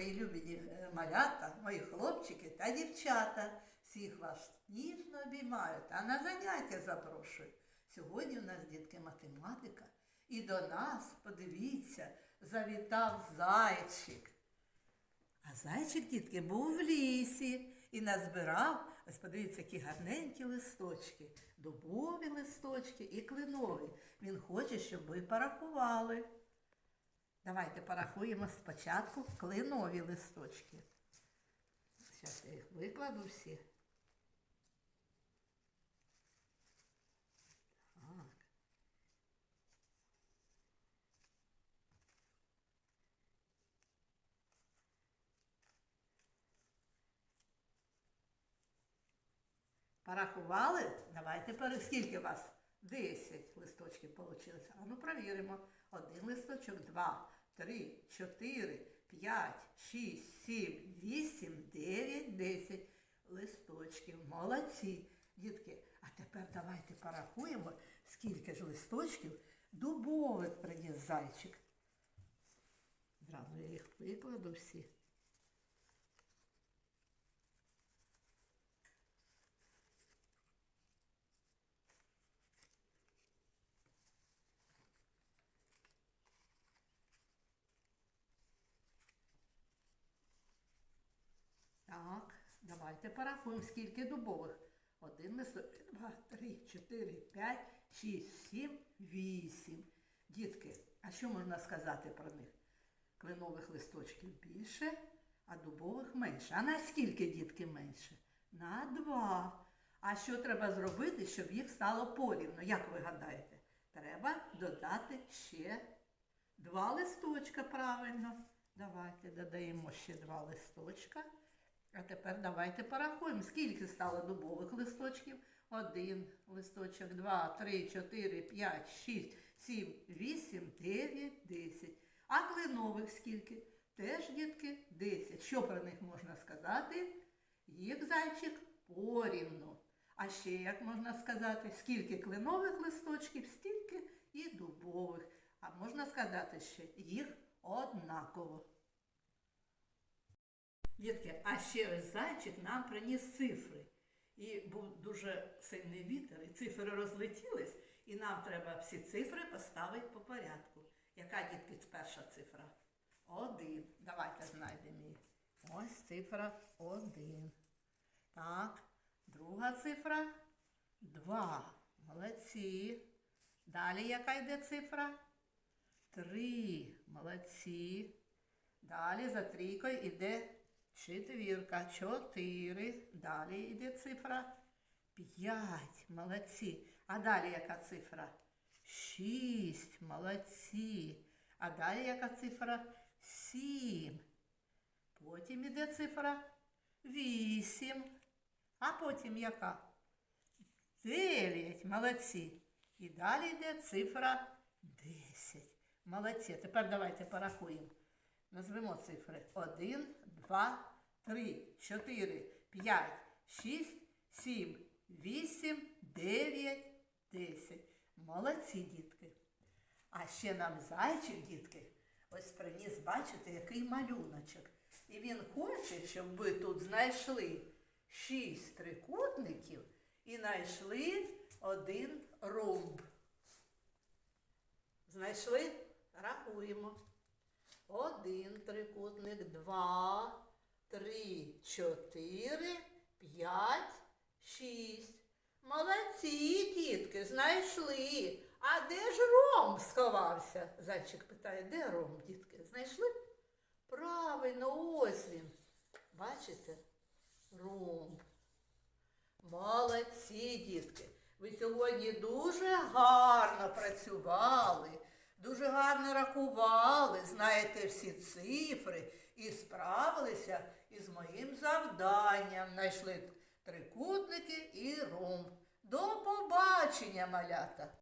мої любі е, малята, мої хлопчики та дівчата. Всіх вас ніжно обіймаю та на заняття запрошую. Сьогодні у нас, дітки, математика. І до нас, подивіться, завітав зайчик. А зайчик, дітки, був в лісі і назбирав, ось подивіться, які гарненькі листочки, дубові листочки і кленові. Він хоче, щоб ви порахували. Давайте порахуємо спочатку кленові листочки. Зараз я їх викладу всі. Так. Порахували? Давайте. Скільки вас? Десять листочків вийшло. А ну провіримо. Один листочок, два, три, чотири, п'ять, шість, сім, вісім, дев'ять, десять листочків. Молодці, дітки. А тепер давайте порахуємо, скільки ж листочків дубових приніс зайчик. Зразу я їх викладу всі. Так, давайте порахуємо, скільки дубових. Один листочок, два, три, чотири, п'ять, шість, сім, вісім. Дітки, а що можна сказати про них? Кленових листочків більше, а дубових менше. А на скільки дітки менше? На два. А що треба зробити, щоб їх стало порівно? Як ви гадаєте? Треба додати ще два листочка, правильно. Давайте додаємо ще два листочка. А тепер давайте порахуємо, скільки стало дубових листочків. Один листочок, два, три, чотири, п'ять, шість, сім, вісім, дев'ять, десять. А кленових скільки? Теж, дітки, десять. Що про них можна сказати? Їх зайчик порівну. А ще як можна сказати, скільки кленових листочків, стільки і дубових. А можна сказати ще їх однаково. Дітки, а ще ось зайчик нам приніс цифри. І був дуже сильний вітер, і цифри розлетілись, і нам треба всі цифри поставити по порядку. Яка дітки перша цифра? Один. Давайте знайдемо її. Ось цифра один. Так, друга цифра два. Молодці. Далі яка йде цифра? Три. Молодці. Далі за трійкою йде четвірка. Чотири. Далі йде цифра п'ять. Молодці. А далі яка цифра? Шість. Молодці. А далі яка цифра? Сім. Потім іде цифра вісім. А потім яка? Дев'ять. Молодці. І далі йде цифра десять. Молодці. Тепер давайте порахуємо. Назвемо цифри 1, 2, 3, 4, 5, 6, 7, 8, 9, 10. Молодці, дітки. А ще нам зайчик, дітки, ось приніс, бачите, який малюночок. І він хоче, щоб ви тут знайшли шість трикутників і знайшли один ромб. Знайшли? Рахуємо. Один трикутник, два, три, чотири, п'ять, шість. Молодці, дітки, знайшли. А де ж ромб сховався? Зайчик питає, де ромб, дітки? Знайшли? Правильно, ось він. Бачите? Ромб. Молодці, дітки. Ви сьогодні дуже гарно працювали, дуже гарно рахували, знаєте всі цифри і справилися із моїм завданням. Найшли трикутники і румб. До побачення, малята!